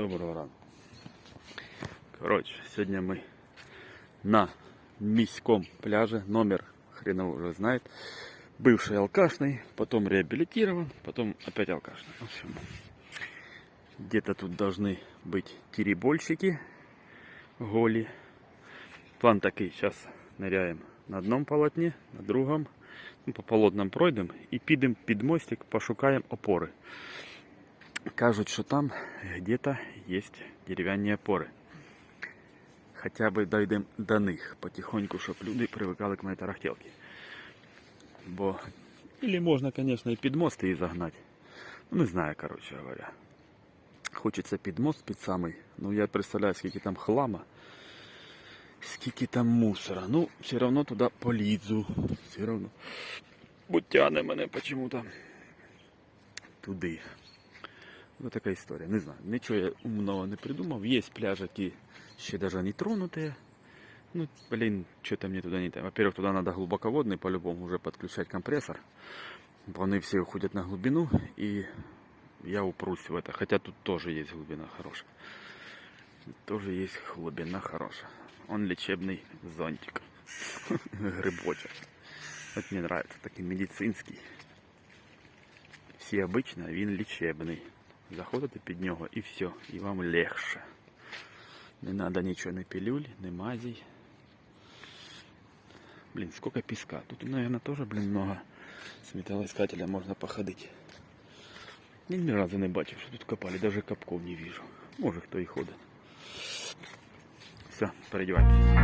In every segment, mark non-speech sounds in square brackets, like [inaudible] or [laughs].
Доброго ранку. Коротше, сьогодні ми на міському пляже. Номер хреново уже знает. Бывший алкашный, потом реабилитирован, потом опять алкашный. В общем, где-то тут должны быть теребольщики голи. План такий, сейчас ныряем на одном полотне, на другом, ну, по полотнам пройдемо і підемо під мостик, пошукаємо опори. Кажуть, що там где-то є дерев'яні опори. Хоча б дійдемо до них потихоньку, щоб люди привикали к моїй тарахтелці. Бо или можна, звісно, і під мост її загнати. Ну, не знаю, коротше говоря. Хочеться під мост під самий. Ну я представляю, скільки там хлама, скільки там мусора. Ну, все одно туди полізу. Все одно. Бо тяне мене почему-то туди. Вот така історія. Не знаю, нічого я умного не придумав. Є пляжі, які ще даже не тронуті. Ну, блин, что-то мне туда не так. Во-первых, туда надо глубоководный по-любому уже подключать компрессор. Они все уходят на глубину, и я упрусь в это. Хотя тут тоже есть глубина хорошая. Тоже есть глубина хорошая. Он лечебный зонтик. [laughs] Грибочек. Вот мне нравится, такой медицинский. Всі обично, а він лічебний. Заходите під нього і все, і вам легше. Не надо нічого, не пилюль, не мазей. Блин, сколько песка. Тут, наверное, тоже, блин, много с металлоискателя можно походить. Я ни разу не бачив, що тут копали, даже капков не вижу. Може хто і ходить. Все, переодеваемся.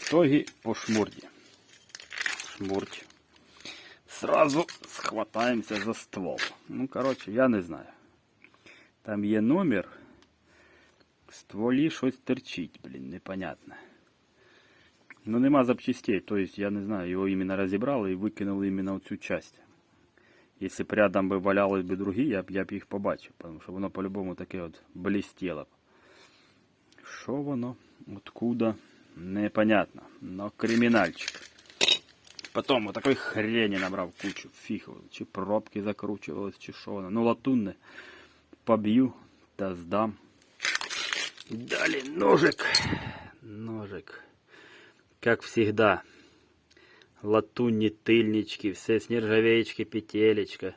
Итоги по шмурде. Шмурдь. Сразу схватаємося за ствол. Ну, коротше, я не знаю. Там є номер. В стволі щось терчить, блін, непонятно. Ну нема запчастей, то есть я не знаю, його іменно розібрали і викинули іменно в цю часть. Якщо б рядом би валялись би другі, я б, я б їх побачив, тому що воно по-любому таке от блістіло б. Що воно? Откуда? Непонятно. Но кримінальчик. Потом вот такой хрени набрав кучу. Фіг, його, чи пробки закручувались, чи що воно. Ну латунне. Поб'ю та здам. Далі ножик. Ножик. Как всегда. Латунні тильнички, все с нержавеечки, петелечка.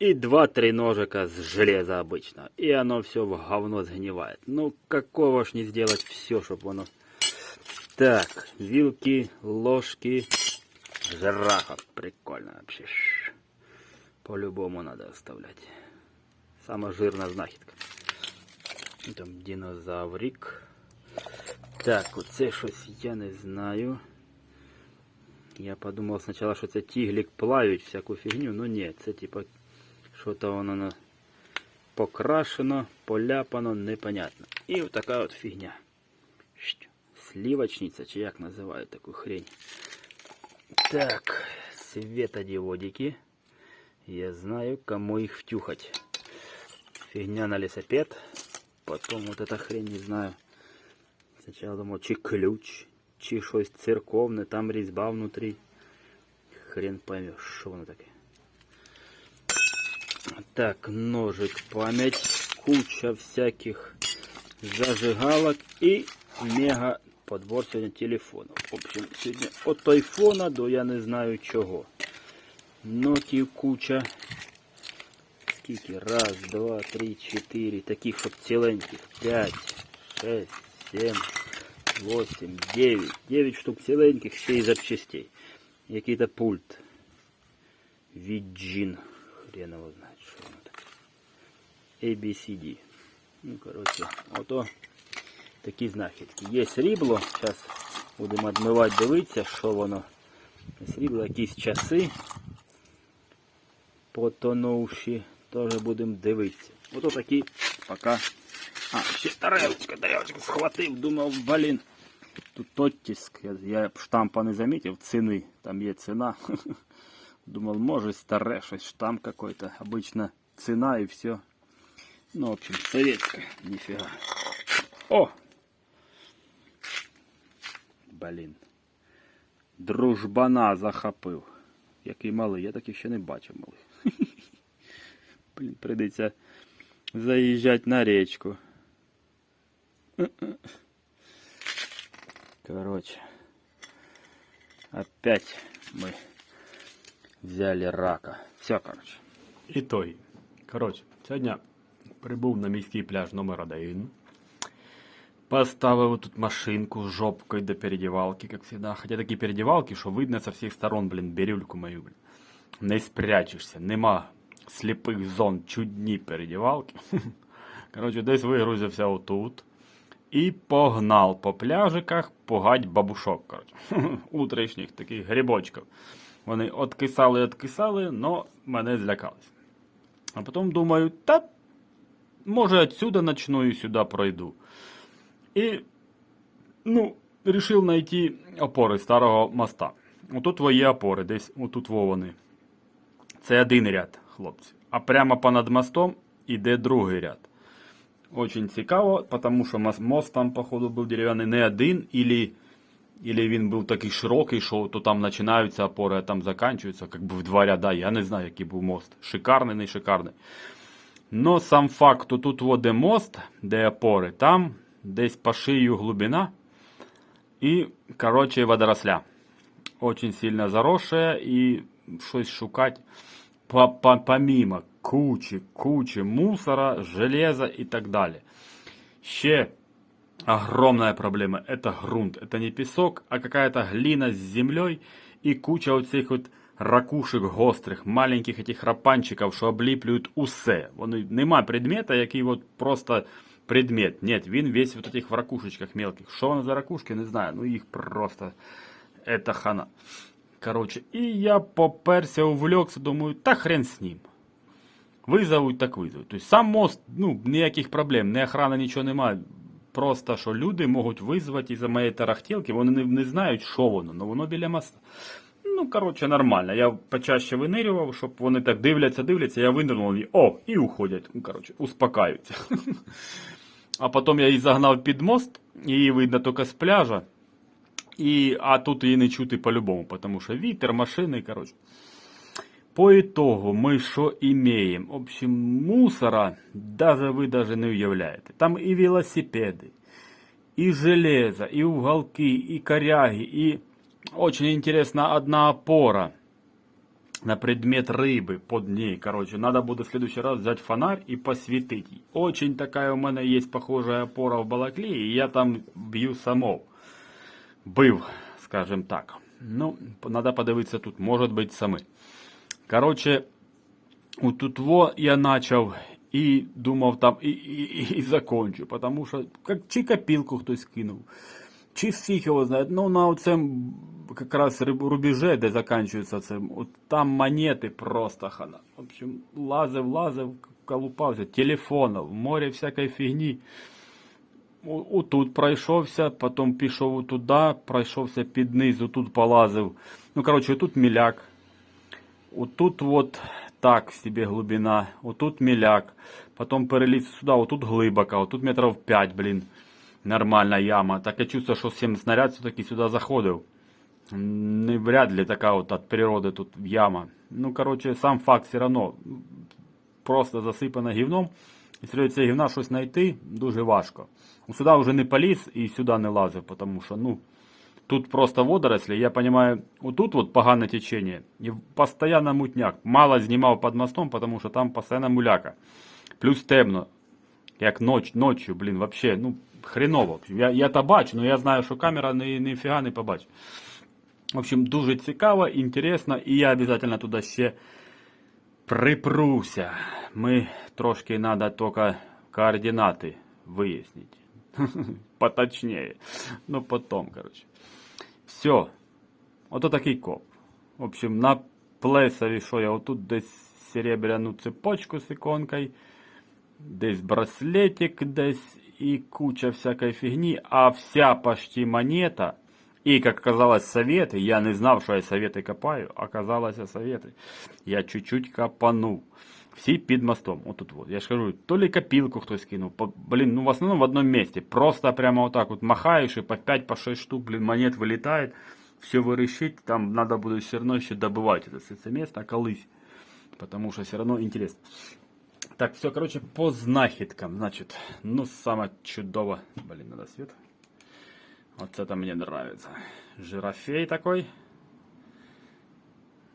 И два-три ножика с железа обычно. И оно все в говно сгнивает. Ну, какого ж не сделать все, чтобы оно... Так, вилки, ложки, жирафа. Прикольно вообще. Ш. По-любому надо оставлять. Самая жирная знахідка. Ну, Там динозаврик. Так, оце щось я не знаю. Я подумав спочатку, що це тіглік плавить всяку фігню, ну ні, це типа що-то воно на- покрашено, поляпано, непонятно. І от така от фігня. Щ, Сливочниця, чи як називають таку хрень. Так, светодиодики. Я знаю, кому их втюхать. Фигня на лесопед. Потом вот эта хрень, не знаю. Сначала думал, чи ключ, чи щось церковне, там різьба внутрі. Хрен поймешь, що воно таке. Так, ножик, память, куча всяких зажигалок и мега подбор сегодня телефонов. В общем, сегодня от айфона до я не знаю чого. Нотів куча. Скільки? Раз, два, три, чотири. Таких, щоб ціленьких. П'ять, шесть, сім, восемь, девять. Девять штук ціленьких, ще й запчастей. Який-то пульт. Віджин. Хрен его знает, що воно. ABCD. Ну, короче, ото такі знахідки. Є срібло. Зараз будемо відмивати, дивитися, що воно. Срібло якісь часи. Потонувші. Теж будемо дивитися. Ото такі поки. А, ще тарелочка, тарелочку схватив, думав, блін. Тут оттиск. Я, я штампа не замітив, ціни. Там є ціна. [laughs] Думал, может старе, щось штамп какой-то. Обычно цена и все. Ну, в общем, советская. Нифига. О! Блін. Дружбана захопив. Який малий, я таких ще не бачив малих. [laughs] Блін, прийдеться заїжджати на річку. Короче. Опять мы Взяли рака. Все, короче. Ітоги. Коротше, сьогодні прибув на міський пляж номер 1 Поставив тут машинку з жопкою до передівалки, як завжди. Хоча такі передівалки, що видно со всіх сторон, блін, бірюльку мою, блін. Не спрячешся, нема сліпих зон, чудні передівалки. [laughs] Коротше, десь вигрузився отут. І погнал по пляжиках пугать бабушок, коротше. [laughs] Утрішніх таких грибочків. Вони откисали, откисали, но мене злякались. А потім думаю, та може отсюда начну і сюди пройду. І, ну, рішив знайти опори старого моста. Отут є опори, десь отут во вони. Це один ряд, хлопці. А прямо понад мостом іде другий ряд. Очень цікаво, тому що мост там, походу, був дерев'яний не один, или, или він був такий широкий, що то там починаються опори, а там закінчуються, як би в два ряда. Я не знаю, який був мост. Шикарний, не шикарний. Но сам факт, то тут во, де мост, де опори, там десь по шию глубина і, короче, водоросля. Очень сильно заросшая і щось шукати по- по- помимо кучи, кучи мусора, железа и так далее. Ще огромная проблема – это грунт. Это не песок, а какая-то глина с землей и куча вот цих вот ракушек гострих, маленьких этих рапанчиків, що обліплюють усе. Вони, нема предмета, який от просто предмет. Нет, він весь в этих в ракушечках мелких. Що воно за ракушки, не знаю. Ну їх просто... Это хана. Короче, и я поперся, увлекся, думаю, та хрен с ним. Визовуть, так визовуть. Тобто сам мост, ну, ніяких проблем, ні охрани, нічого немає. Просто що люди можуть визвати із-за моєї тарахтілки, вони не, не знають, що воно, але воно біля моста. Ну, коротше, нормально. Я почаще винирював, щоб вони так дивляться, дивляться, я винирнув і о, і уходять. Ну, коротше, успокаються. [laughs] А потім я її загнав під мост, її видно тільки з пляжа. І, а тут її не чути по-любому, тому що вітер, машини, коротше. По итогу мы что имеем? В общем, мусора даже вы даже не уявляете. Там и велосипеды, и железо, и уголки, и коряги, и очень интересно одна опора на предмет рыбы под ней. Короче, надо будет в следующий раз взять фонарь и посветить. Очень такая у меня есть похожая опора в Балакле, и я там бью самов. Бив, скажем так. Ну, надо подивитися тут, может быть, сами. Короче, тут во я начав і думав там і, і, і, і закончу, тому що як, чи копілку хтось кинув, чи всіх його знає. Ну на оцем якраз рубеже, де закінчується це, от там монети просто хана. В общем, лазив, лазив, колупався, телефонів, море всякої фігні. О- Отут пройшовся, потім пішов туди, пройшовся під низу, тут полазив. Ну, коротше, тут міляк. Отут вот так себе глубина, отут міляк, потом переліз сюди, отут глибоко, отут метрів 5, блін, нормальна яма. Таке чувство, що 7 снаряд все-таки сюди заходив. Не вряд ли така от от природи тут яма. Ну, короче, сам факт все равно просто засипана гівном. І серед цього гівна щось знайти дуже важко. Сюди вже не поліз і сюди не лазив, тому що, ну, Тут просто водоросли, я понимаю, вот тут вот погане течение, и постоянно мутняк. Мало знімав під мостом, потому що там постоянно муляка. Плюс темно, як ноч, ночью, блін, вообще, ну, хреново. В общем, Я, я то бачу, но я знаю, що камера ні, ніфіга не побачить. В общем, дуже цікаво, інтересно, і я обязательно туди ще припруся. Ми трошки треба тільки координати вияснити. [laughs] Поточнее. Ну, потом, короче. Все. Ото такий коп. В общем, на плесові, що я отут десь серебряну цепочку з іконкою, десь браслетик, десь і куча всякої фігні, а вся почти монета, і, як оказалось, советы, я не знав, що я советы копаю, оказалось советы. Я чуть-чуть копанув. Всі під мостом. Отут вот. Я ж кажу, то ли копілку хтось кинув. По, блін, ну в основному в одному місці. Просто прямо отак от махаєш і по 5 по 6 штук, блін, монет вилітає. Все вирішить, там надо буде все одно ще добивати це, це місце колись. Потому що все одно інтересно. Так, все, короче, по знахідкам. Значить, ну саме чудово. Блін, надо світ. Оце там мені нравится. Жирафей такой.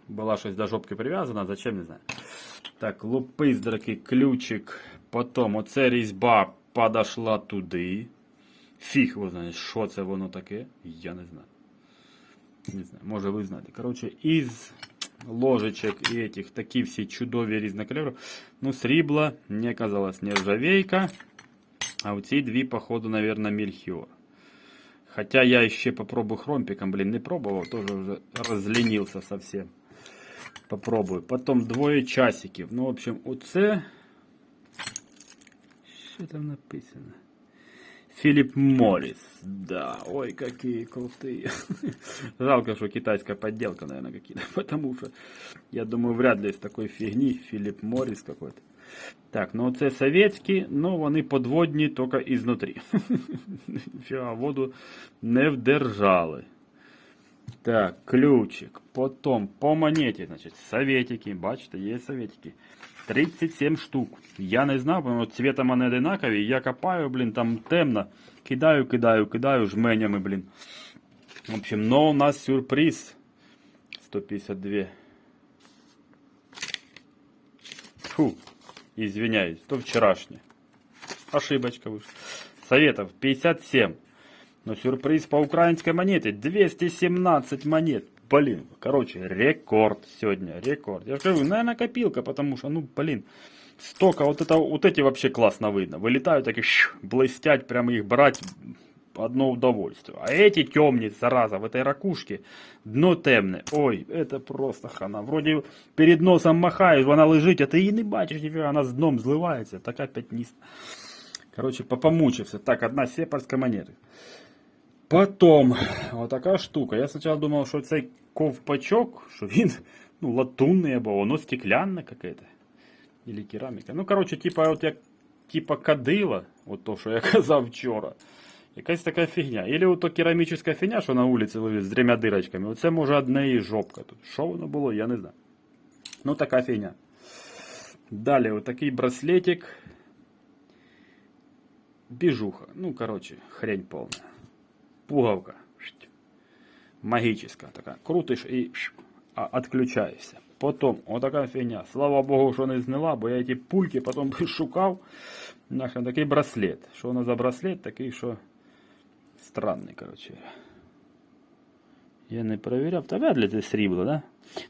Була щось до жопки прив'язана, зачем не знаю. Так, лупиздраки, ключик. Потім оце різьба подошла туди. Фіг його знає, що це воно таке. Я не знаю. Не знаю, може ви знаєте. Коротше, із ложечок і этих такі всі чудові різнокольори. Ну, срібла не оказалась нержавейка. А у ці дві, походу, наверное, мельхиор. Хотя я ще попробую хромпиком, блин, не пробовал, тоже уже разленился совсем. Попробую. Потом двоє часиків. Ну, в общем, оце. Що там написано? Филипп Моррис. Да, ой, какие крутые. [laughs] Жалко, что китайская подделка, наверное, какие-то. [laughs] Потому что, я думаю, вряд ли из такой фигни Филипп Моррис какой-то. Так, ну це советські, ну вони подводні тільки ізнутрі. Фіга, воду не вдержали. Так, ключик. Потом по монеті, значить, советики. Бачите, є советики. 37 штук. Я не знав, бо цвіта вони одинакові. Я копаю, блін, там темно. Кидаю, кидаю, кидаю жменями, блін. В общем, но у нас сюрприз. 152. Фу, извиняюсь, то вчерашнее. Ошибочка вышла. Советов 57. Но сюрприз по украинской монете 217 монет. Блин, короче, рекорд сегодня, рекорд. Я же говорю, наверное, копилка, потому что, ну, блин, столько, вот это, вот эти вообще классно видно. Вылетают такие, блестять, прямо их брать одно удовольствие. А эти темные, зараза, в этой ракушке, дно темне. Ой, это просто хана. Вроде перед носом махаєш, вона лежить, а ти її не бачиш, ніфіга, вона з дном зливається, така п'ятніста. Короче, попомучився. Так, одна сепарська монета. Потом, вот такая штука. Я сначала думал, что цей ковпачок, что він [laughs] ну, латунний або воно стеклянне какое-то. Или кераміка. Ну, короче, типа, от як типа кадила, от то, що я [laughs] казав вчора. Якась така фігня. Или ото керамічна фігня, що на вулиці лежить з трьома дирочками. Оце може одне і жопка тут. Що воно було, я не знаю. Ну, така фігня. Далі, отакий браслетик. Біжуха. Ну, короче, хрень повна. Пуговка. Шть. Магическая такая. Крутиш і ш, а, отключаєшся. Потім, отака фігня. Слава Богу, що не зняла, бо я ті пульки потім [laughs] шукав. Нахрен такий браслет. Що воно за браслет? Такий, що странний, короче. Я не проверял. Та вряд ли срібло, да?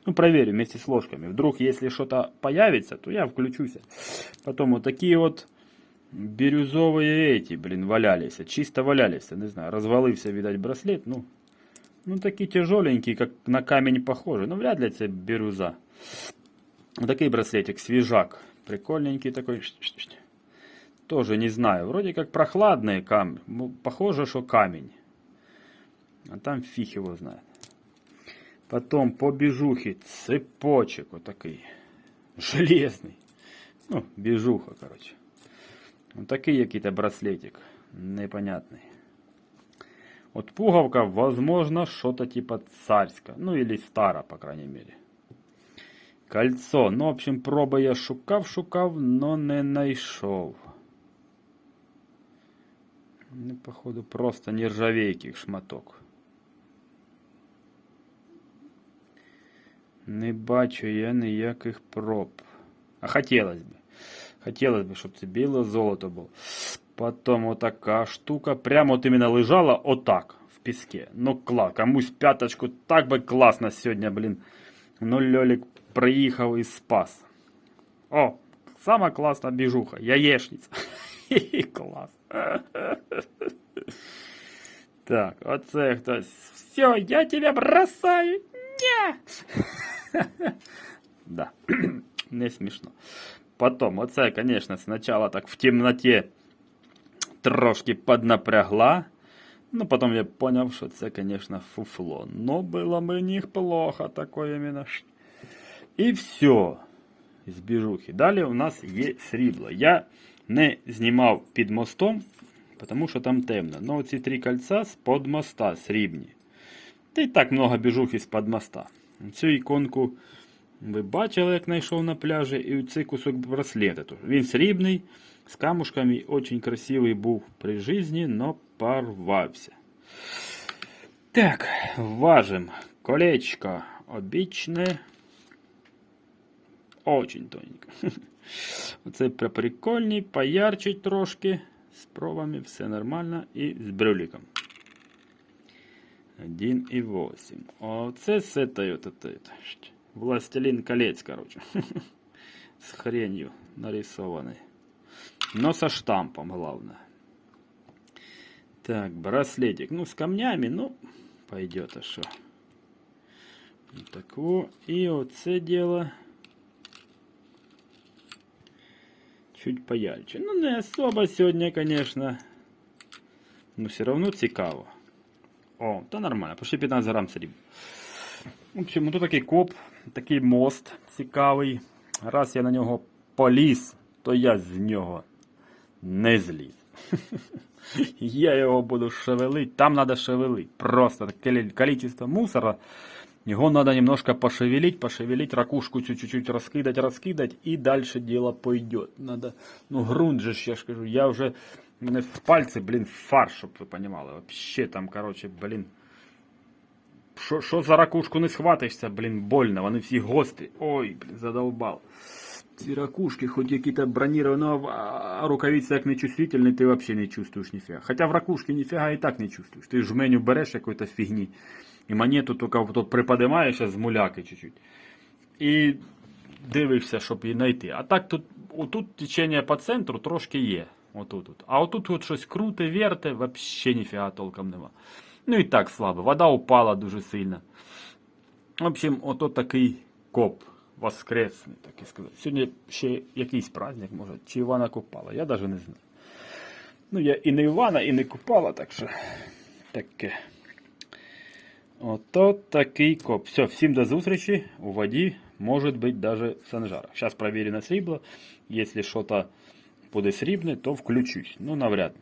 Ну, проверю вместе с ложками. Вдруг, если что-то появится, то я включусь. Потом вот такие вот бирюзовые эти, блин, валялись. Чисто валялись, не знаю. Развалився, видать, браслет. Ну, ну такие тяжеленькие, как на камень похожи. Ну, вряд ли это бирюза. Вот такой браслетик, свежак. Прикольненький такой. Тоже не знаю. Вроде как прохладный камень. Ну, Похоже, что камень. А там фиг его знает. Потом по бежухе цепочек вот такой. Железный. Ну, бежуха, короче. Вот такий який-то браслетик. Непонятный. Вот пуговка, возможно, что-то типа царська. Ну, или стара, по крайней мере. Кольцо. Ну, в общем, проби я шукав, шукав, но не знайшов. Ну, походу, просто нержавейки шматок. Не бачу я ніяких проб. А хотілося б. Хотілося б, щоб це біле золото було. Потім отака штука. Прямо от іменно лежала отак в піске. Ну кла, комусь п'яточку так би класно сьогодні, блін. Ну Льолік приїхав і спас. О, сама класна біжуха, яєшниця. [laughs] [laughs] Клас. Так, оце хтось. Все, я тебя бросаю. Ня! [laughs] Да, [clears throat] не смішно. Потом, оце, конечно, сначала так в темноте трошки поднапрягла. Ну, потом я понял, що це, конечно, фуфло. Но было бы неплохо такое именно. ш- І все. З біжухи. Далі у нас є срібло. Я не знімав під мостом, тому що там темно. Ну, ці три кольця з-под моста срібні. Та й так много біжухи з-под моста. Цю іконку ви бачили, як знайшов на пляжі, і цей кусок браслета. Він срібний, з камушками, очень красивий був при житті, но порвався. Так, важим. Колечко обічне. Очень тоненько. [laughs] Оце при- прикольний, поярче трошки. З пробами все нормально і з брюликом. 1,8. Оце з этой вот. Властелин колец, короче. С хренью нарисованной. Но со штампом, главное. Так, браслетик. Ну, с камнями, ну, пойдет, а что. Вот. И оце дело. Чуть поярче. Ну, не особо сегодня, конечно. Но все равно цікаво. О, та нормально, почти 15 грам срібла. В общем, тут такий коп, такий мост цікавий. Раз я на нього поліз, то я з нього не зліз. [laughs] Я його буду шевелить. Там треба шевелить. Просто таке количество мусора. Его надо немножко пошевелить, пошевелить, ракушку чуть-чуть раскидать, раскидать, и дальше дело пойдет. Надо, ну грунт же, ж, я ж кажу, я вже, у мене в пальці, блін, фарш, щоб ви понімали. Вообще там, короче, блін, що, що за ракушку не схватишся, блін, больно, вони всі гострі. Ой, блін, задолбал. Ці ракушки, хоч які-то бронировані, ну, а а рукавиці як не чувствительні, ти взагалі не чувствуєш ніфіга. Хоча в ракушки ніфіга і так не чувствуєш. Ти жменю береш якоїсь фігні, І монету тільки тут приподимаєш з муляки чуть-чуть. І дивишся, щоб її знайти. А так тут, отут течення по центру трошки є. Отут. от. А отут от щось круте, верте, вообще ніфіга толком нема. Ну і так слабо. Вода упала дуже сильно. В общем, ото такий коп. Воскресний, так і сказати. Сьогодні ще якийсь праздник, може, чи Івана Купала, я навіть не знаю. Ну, я і не Івана, і не Купала, так що таке. Ото такий коп. Все, всім до зустрічі. У воді може бути даже в санжарах. Зараз проверю на срібло. Якщо щось буде срібне, то включусь. Ну, навряд ли.